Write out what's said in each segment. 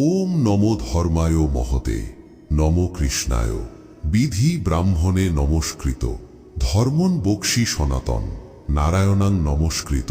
ওম নম ধর্মায় মহতে, নম কৃষ্ণায়। বিধি ব্রাহ্মণে নমস্কৃত, ধর্মন বক্সি সনাতন, নারায়ণাং নমস্কৃত,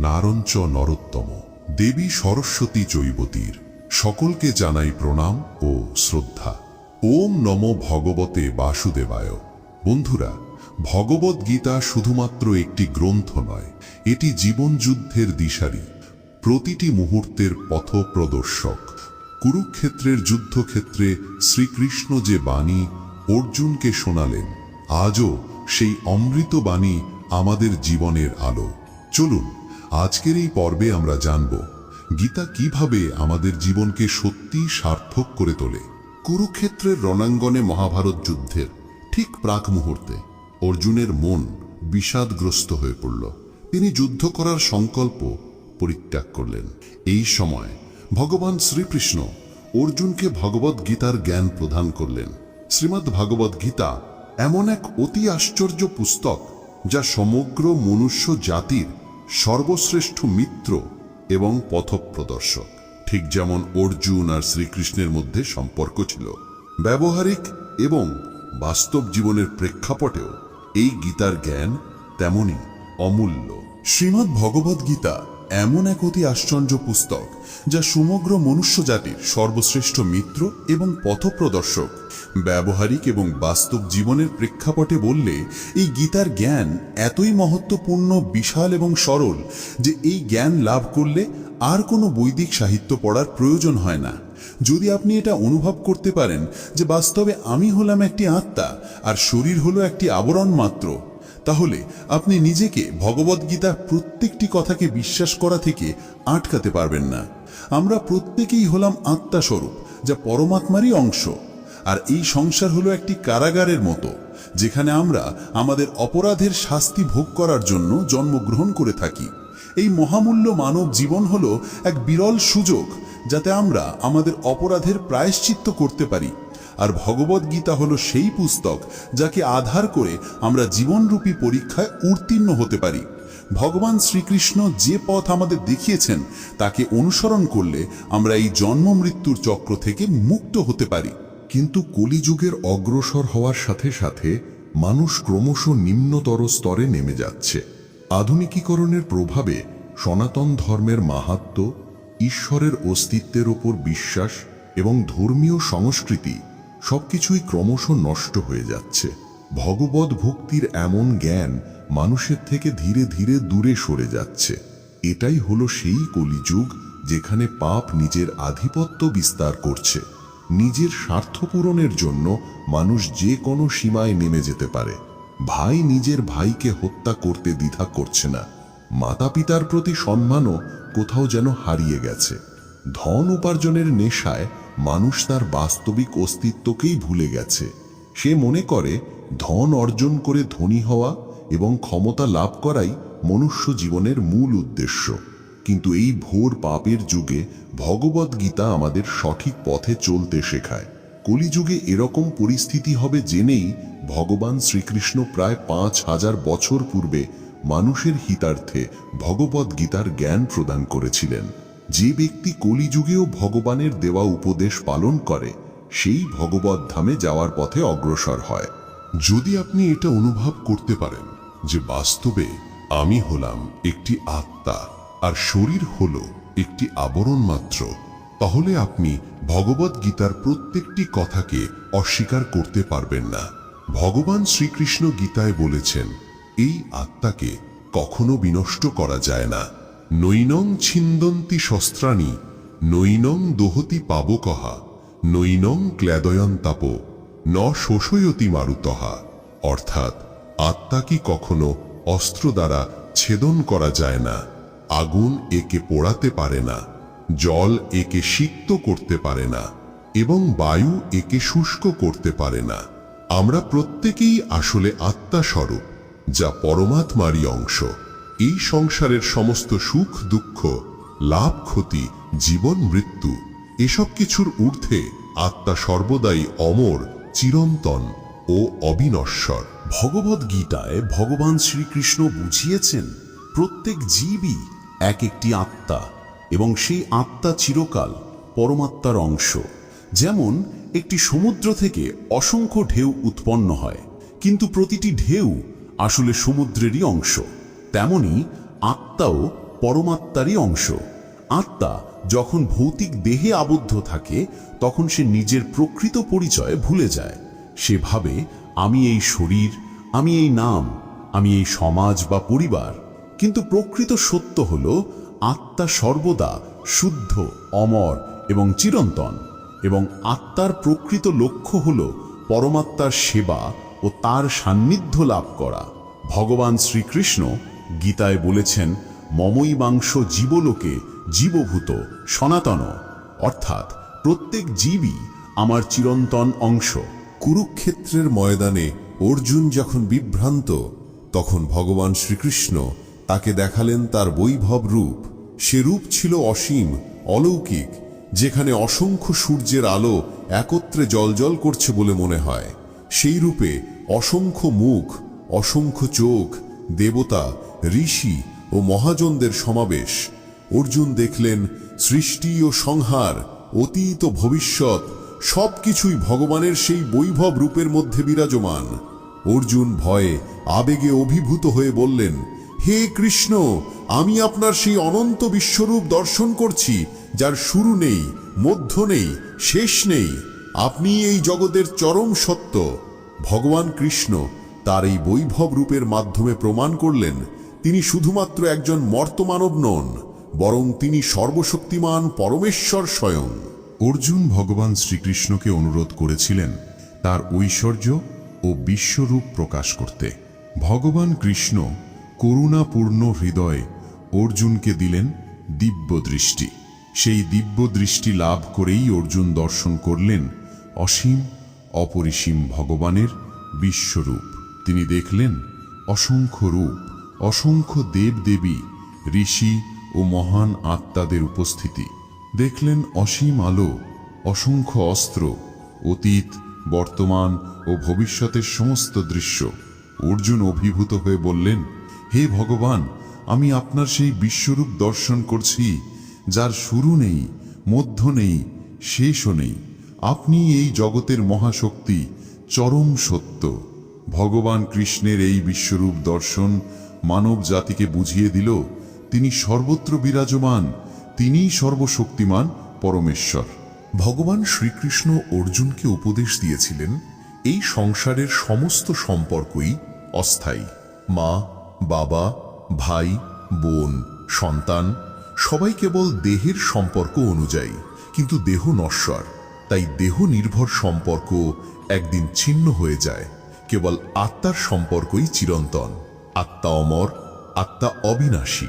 নারঞ্চ নরোত্তম, দেবী সরস্বতী চৈবতীর, সকলকে জানাই প্রণাম ও শ্রদ্ধা। ওম নম ভগবতে বাসুদেবায়। বন্ধুরা, ভগবত গীতা শুধুমাত্র একটি গ্রন্থ নয়, এটি জীবনযুদ্ধের দিশারি, প্রতিটি মুহূর্তের পথ প্রদর্শক কুরুক্ষেত্রের যুদ্ধক্ষেত্রে শ্রীকৃষ্ণ যে বাণী অর্জুনকে শোনালেন, আজও সেই অমৃত বাণী আমাদের জীবনের আলো। চলুন, আজকের এই পর্বে আমরা জানব, গীতা কীভাবে আমাদের জীবনকে সত্যি সার্থক করে তোলে। কুরুক্ষেত্রের রণাঙ্গনে মহাভারত যুদ্ধের ঠিক প্রাক মুহূর্তে অর্জুনের মন বিষাদগ্রস্ত হয়ে পড়ল। তিনি যুদ্ধ করার সংকল্প পরিত্যাগ করলেন। এই সময় ভগবান শ্রীকৃষ্ণ অর্জুনকে ভগবদ গীতার জ্ঞান প্রদান করলেন। শ্রীমদ্ ভগবদ গীতা এমন এক অতি আশ্চর্য পুস্তক যা সমগ্র মনুষ্য জাতির সর্বশ্রেষ্ঠ মিত্র এবং পথপ্রদর্শক। ঠিক যেমন অর্জুন আর শ্রীকৃষ্ণের মধ্যে সম্পর্ক ছিল। ব্যবহারিক এবং বাস্তব জীবনের প্রেক্ষাপটেও এই গীতার জ্ঞান তেমনই অমূল্য। শ্রীমদ্ ভগবদ গীতা এমন এক অতি আশ্চর্য পুস্তক, যা সমগ্র মনুষ্য জাতির সর্বশ্রেষ্ঠ মিত্র এবং পথপ্রদর্শক। ব্যবহারিক এবং বাস্তব জীবনের প্রেক্ষাপটে বললে, এই গীতার জ্ঞান এতই মহত্বপূর্ণ, বিশাল এবং সরল যে এই জ্ঞান লাভ করলে আর কোনো বৈদিক সাহিত্য পড়ার প্রয়োজন হয় না। যদি আপনি এটা অনুভব করতে পারেন যে বাস্তবে আমি হলাম একটি আত্মা আর শরীর হলো একটি আবরণ মাত্র তাহলে আপনি নিজেকে ভগবদ্গীতার প্রত্যেকটি কথাকে বিশ্বাস করা থেকে আটকাতে পারবেন না। আমরা প্রত্যেকেই হলাম আত্মাস্বরূপ, যা পরমাত্মারই অংশ। আর এই সংসার হলো একটি কারাগারের মতো, যেখানে আমরা আমাদের অপরাধের শাস্তি ভোগ করার জন্য জন্মগ্রহণ করে থাকি। এই মহামূল্য মানব জীবন হলো এক বিরল সুযোগ, যাতে আমরা আমাদের অপরাধের প্রায়শ্চিত্ত করতে পারি। আর ভগবদ গীতা হলো সেই পুস্তক যাকে আধার করে আমরা জীবনরূপী পরীক্ষায় উত্তীর্ণ হতে পারি। ভগবান শ্রীকৃষ্ণ যে পথ আমাদের দেখিয়েছেন, তাকে অনুসরণ করলে আমরা এই জন্ম মৃত্যুর চক্র থেকে মুক্ত হতে পারি। কিন্তু কলিযুগের অগ্রসর হওয়ার সাথে সাথে মানুষ ক্রমশ নিম্নতর স্তরে নেমে যাচ্ছে। আধুনিকীকরণের প্রভাবে সনাতন ধর্মের মাহাত্ম, ঈশ্বরের অস্তিত্বের ওপর বিশ্বাস এবং ধর্মীয় সংস্কৃতি সবকিছুই ক্রমশ নষ্ট হয়ে যাচ্ছে। ভগবত ভক্তির এমন জ্ঞান মানুষের থেকে ধীরে ধীরে দূরে সরে যাচ্ছে। এটাই হলো সেই কলিযুগ যেখানে পাপ নিজের আধিপত্য বিস্তার করছে। নিজের স্বার্থ পূরণের জন্য মানুষ যে কোনো সীমায় নেমে যেতে পারে। ভাই নিজের ভাইকে হত্যা করতে দ্বিধা করছে না। মাতা পিতার প্রতি সম্মানও কোথাও যেন হারিয়ে গেছে। ধন উপার্জনের নেশায় মানুষ তার বাস্তবিক অস্তিত্বকেই ভুলে গেছে। সে মনে করে, ধন অর্জন করে ধনী হওয়া এবং ক্ষমতা লাভ করাই মনুষ্য জীবনের মূল উদ্দেশ্য। কিন্তু এই ভোর পাপের যুগে ভগবদ গীতা আমাদের সঠিক পথে চলতে শেখায়। কলিযুগে এরকম পরিস্থিতি হবে জেনেই ভগবান শ্রীকৃষ্ণ প্রায় পাঁচ হাজার বছর পূর্বে মানুষের হিতার্থে ভগবদ গীতার জ্ঞান প্রদান করেছিলেন। যে ব্যক্তি কলিযুগেও ভগবানের দেওয়া উপদেশ পালন করে, সেই ভগবত ধামে যাওয়ার পথে অগ্রসর হয়। যদি আপনি এটা অনুভব করতে পারেন যে বাস্তবে আমি হলাম একটি আত্মা আর শরীর হলো একটি আবরণ মাত্র, তাহলে আপনি ভগবত গীতার প্রত্যেকটি কথাকে অস্বীকার করতে পারবেন না। ভগবান শ্রীকৃষ্ণ গীতায় বলেছেন, এই আত্মাকে কখনো বিনষ্ট করা যায় না। নৈনং ছিন্দন্তি শস্ত্রাণী, নৈনং দোহতি পাবকহা, নৈনং ক্লেদয়ন্তাপ, ন শোষয়তি মারুতহা। অর্থাৎ আত্মা কি কখনো অস্ত্র দ্বারা ছেদন করা যায় না, আগুন একে পোড়াতে পারে না, জল একে সিক্ত করতে পারে না, এবং বায়ু একে শুষ্ক করতে পারে না। আমরা প্রত্যেকেই আসলে আত্মাস্বরূপ যা পরমাত্মারই অংশ। এই সংসারের সমস্ত সুখ, দুঃখ, লাভ, ক্ষতি, জীবন, মৃত্যু, এসব কিছুর ঊর্ধ্বে আত্মা সর্বদাই অমর, চিরন্তন ও অবিনশ্বর। ভগবদ গীতায় ভগবান শ্রীকৃষ্ণ বুঝিয়েছেন, প্রত্যেক জীবই এক একটি আত্মা এবং সেই আত্মা চিরকাল পরমাত্মার অংশ। যেমন একটি সমুদ্র থেকে অসংখ্য ঢেউ উৎপন্ন হয়, কিন্তু প্রতিটি ঢেউ আসলে সমুদ্রেরই অংশ। তেমনি আত্মাও পরমাত্মারই অংশ। আত্মা যখন ভৌতিক দেহে আবদ্ধ থাকে, তখন সে নিজের প্রকৃত পরিচয় ভুলে যায়। সে ভাবে, আমি এই শরীর, আমি এই নাম, আমি এই সমাজ বা পরিবার। কিন্তু প্রকৃত সত্য হল, আত্মা সর্বদা শুদ্ধ, অমর এবং চিরন্তন এবং আত্মার প্রকৃত লক্ষ্য হল পরমাত্মার সেবা ও তার সান্নিধ্য লাভ করা। ভগবান শ্রীকৃষ্ণ গীতায় বলেছেন, মমই মাংস জীবলোকে, জীবভূত, সনাতন। অর্থাৎ প্রত্যেক জীবই আমার চিরন্তন অংশ। কুরুক্ষেত্রের ময়দানে অর্জুন যখন বিভ্রান্ত, তখন ভগবান শ্রীকৃষ্ণ তাকে দেখালেন তার বৈভব রূপ। সে রূপ ছিল অসীম, অলৌকিক, যেখানে অসংখ্য সূর্যের আলো একত্রে জলজল করছে বলে মনে হয়। সেই রূপে অসংখ্য মুখ, অসংখ্য চোখ, দেবতা ঋষি ও মহাজনদের সমাবেশ। অর্জুন দেখলেন, সৃষ্টি ও সংহার, অতীত ও ভবিষ্যৎ, সবকিছুই ভগবানের সেই বৈভব রূপের মধ্যে বিরাজমান। অর্জুন ভয়ে, আবেগে অভিভূত হয়ে বললেন, হে কৃষ্ণ, আমি আপনার সেই অনন্ত বিশ্বরূপ দর্শন করছি, যার শুরু নেই, মধ্য নেই, শেষ নেই। আপনি এই জগতের চরম সত্য। ভগবান কৃষ্ণ তার এই বৈভব রূপের মাধ্যমে প্রমাণ করলেন তিনি শুধুমাত্র একজন মর্তমানব নন, বরং তিনি সর্বশক্তিমান পরমেশ্বর স্বয়ং। অর্জুন ভগবান শ্রীকৃষ্ণকে অনুরোধ করেছিলেন তার ঐশ্বর্য ও বিশ্বরূপ প্রকাশ করতে। ভগবান কৃষ্ণ করুণাপূর্ণ হৃদয়ে অর্জুনকে দিলেন দিব্য দৃষ্টি। সেই দিব্য দৃষ্টি লাভ করেই অর্জুন দর্শন করলেন অসীম, অপরিসীম ভগবানের বিশ্বরূপ। তিনি দেখলেন অসংখ্য রূপ। অসংখ্য দেবদেবী, ঋষি ও মহান আত্মাদের উপস্থিতি। দেখলেন অসীম আলো, অসংখ্য অস্ত্র, অতীত, বর্তমান ও ভবিষ্যতের সমস্ত দৃশ্য। অর্জুন অভিভূত হয়ে বললেন, হে ভগবান, আমি আপনার সেই বিশ্বরূপ দর্শন করছি, যার শুরু নেই, মধ্য নেই, শেষও নেই। আপনি এই জগতের মহাশক্তি, চরম সত্য। ভগবান কৃষ্ণের এই বিশ্বরূপ দর্শন মানব জাতিকে বুঝিয়ে দিল, তিনি সর্বত্র বিরাজমান, তিনিই সর্বশক্তিমান পরমেশ্বর। ভগবান শ্রীকৃষ্ণ অর্জুনকে উপদেশ দিয়েছিলেন, এই সংসারের সমস্ত সম্পর্কই অস্থায়ী। মা, বাবা, ভাই, বোন, সন্তান, সবাই কেবল দেহের সম্পর্ক অনুযায়ী, কিন্তু দেহ নশ্বর। তাই দেহ নির্ভর সম্পর্ক একদিন ছিন্ন হয়ে যায়, কেবল আত্মার সম্পর্কই চিরন্তন। আত্মা অমর, আত্মা অবিনাশী।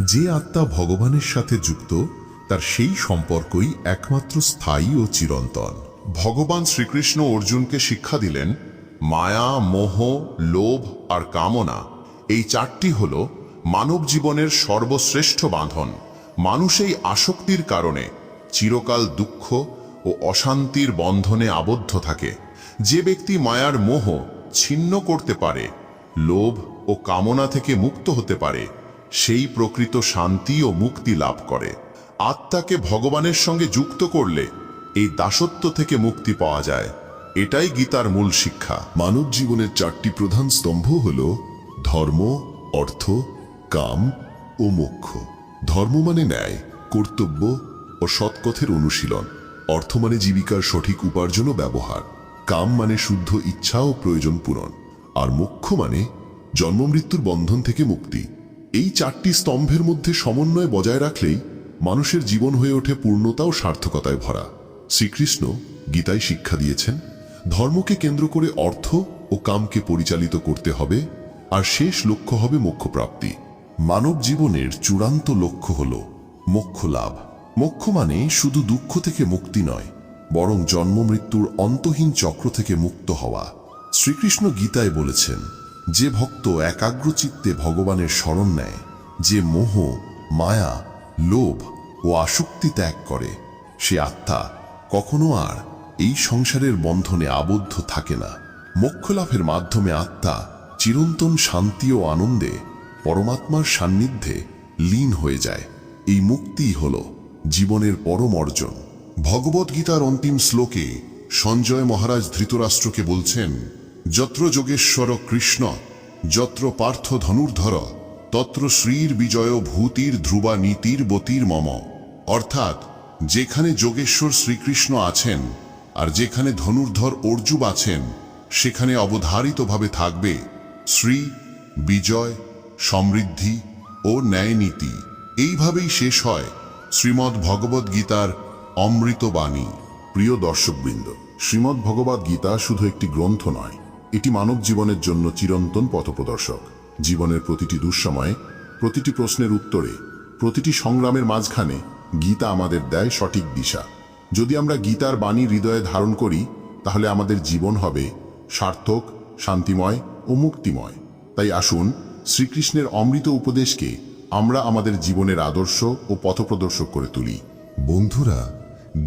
যে আত্মা ভগবানের সাথে যুক্ত, তার সেই সম্পর্কই একমাত্র স্থায়ী ও চিরন্তন। ভগবান শ্রীকৃষ্ণ অর্জুনকে শিক্ষা দিলেন, মায়া, মোহ, লোভ আর কামনা, এই চারটি হল মানব জীবনের সর্বশ্রেষ্ঠ বাঁধন। মানুষ এই আসক্তির কারণে চিরকাল দুঃখ ও অশান্তির বন্ধনে আবদ্ধ থাকে। যে ব্যক্তি মায়ার মোহ ছিন্ন করতে পারে লোভ ও কামনা থেকে মুক্ত হতে পারে। সেই প্রকৃত শান্তি ও মুক্তি লাভ করে। আত্মাকে ভগবানের সঙ্গে যুক্ত করলে এই দাসত্ব থেকে মুক্তি পাওয়া যায়। এটাই গীতার মূল শিক্ষা। মানব জীবনের চারটি প্রধান স্তম্ভ হল ধর্ম, অর্থ, কাম ও মোক্ষ। ধর্ম মানে ন্যায়, কর্তব্য ও সৎকথের অনুশীলন। অর্থ মানে জীবিকার সঠিক উপার্জন ও ব্যবহার। কাম মানে শুদ্ধ ইচ্ছা ও প্রয়োজন পূরণ। আর মোক্ষ মানে জন্মমৃত্যুর বন্ধন থেকে মুক্তি। এই চারটি স্তম্ভের মধ্যে সমন্বয় বজায় রাখলেই মানুষের জীবন হয়ে ওঠে পূর্ণতা ও সার্থকতায় ভরা। শ্রীকৃষ্ণ গীতায় শিক্ষা দিয়েছেন, ধর্মকে কেন্দ্র করে অর্থ ও কামকে পরিচালিত করতে হবে, আর শেষ লক্ষ্য হবে মোক্ষপ্রাপ্তি। মানব জীবনের চূড়ান্ত লক্ষ্য হল মোক্ষ লাভ। মোক্ষ মানে শুধু দুঃখ থেকে মুক্তি নয়, বরং জন্ম মৃত্যুর অন্তহীন চক্র থেকে মুক্ত হওয়া। শ্রীকৃষ্ণ গীতায় বলেছেন, যে ভক্ত একাগ্রচিত্তে ভগবানের স্মরণ নেয়, যে মোহ, মায়া, লোভ ও আসক্তি ত্যাগ করে, সে আত্মা কখনো আর এই সংসারের বন্ধনে আবদ্ধ থাকে না। মোক্ষ লাভের মাধ্যমে আত্মা চিরন্তন শান্তি ও আনন্দে পরমাত্মার সান্নিধ্যে লীন হয়ে যায়। এই মুক্তিই হল জীবনের পরম অর্জন। ভগবদ্গীতার অন্তিম শ্লোকে সঞ্জয় মহারাজ ধৃতরাষ্ট্রকে বলছেন যত্র যোগেশ্বর কৃষ্ণ, যত্র পার্থ ধনুর্ধর, তত্র শ্রীর বিজয় ভূতির ধ্রুবা নীতির বতির মম। অর্থাৎ, যেখানে যোগেশ্বর শ্রীকৃষ্ণ আছেন আর যেখানে ধনুর্ধর অর্জুব আছেন, সেখানে অবধারিতভাবে থাকবে শ্রী, বিজয়, সমৃদ্ধি ও ন্যায়নীতি। এইভাবেই শেষ হয় শ্রীমদ্ ভগবদ্গীতার অমৃতবাণী প্রিয় দর্শকবৃন্দ, শ্রীমদ্ ভগবদ গীতা শুধু একটি গ্রন্থ নয় এটি মানব জীবনের জন্য চিরন্তন পথপ্রদর্শক। জীবনের প্রতিটি দুঃসময়ে, প্রতিটি প্রশ্নের উত্তরে, প্রতিটি সংগ্রামের মাঝখানে গীতা আমাদের দেয় সঠিক দিশা। যদি আমরা গীতার বাণী হৃদয়ে ধারণ করি, তাহলে আমাদের জীবন হবে সার্থক, শান্তিময় ও মুক্তিময়। তাই আসুন শ্রীকৃষ্ণের অমৃত উপদেশকে আমরা আমাদের জীবনের আদর্শ ও পথপ্রদর্শক করে তুলি। বন্ধুরা,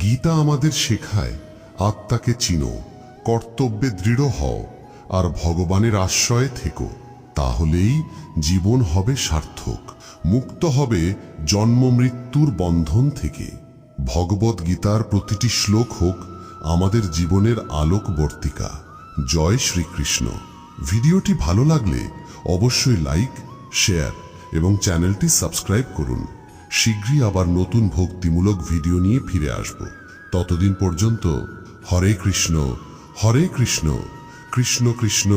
গীতা আমাদের শেখায়, আত্মাকে চিনো, কর্তব্যে দৃঢ় হও। আর ভগবানের আশ্রয়ে থেকো। তাহলেই জীবন হবে সার্থক, মুক্ত হবে জন্ম মৃত্যুর বন্ধন থেকে। ভগবত গীতার প্রতিটি শ্লোক হোক আমাদের জীবনের আলোকবর্তিকা। জয় শ্রীকৃষ্ণ। ভিডিওটি ভালো লাগলে অবশ্যই লাইক, শেয়ার এবং চ্যানেলটি সাবস্ক্রাইব করুন। শীঘ্রই আবার নতুন ভক্তিমূলক ভিডিও নিয়ে ফিরে আসব। ততদিন পর্যন্ত হরে কৃষ্ণ হরে কৃষ্ণ। কৃষ্ণ কৃষ্ণ।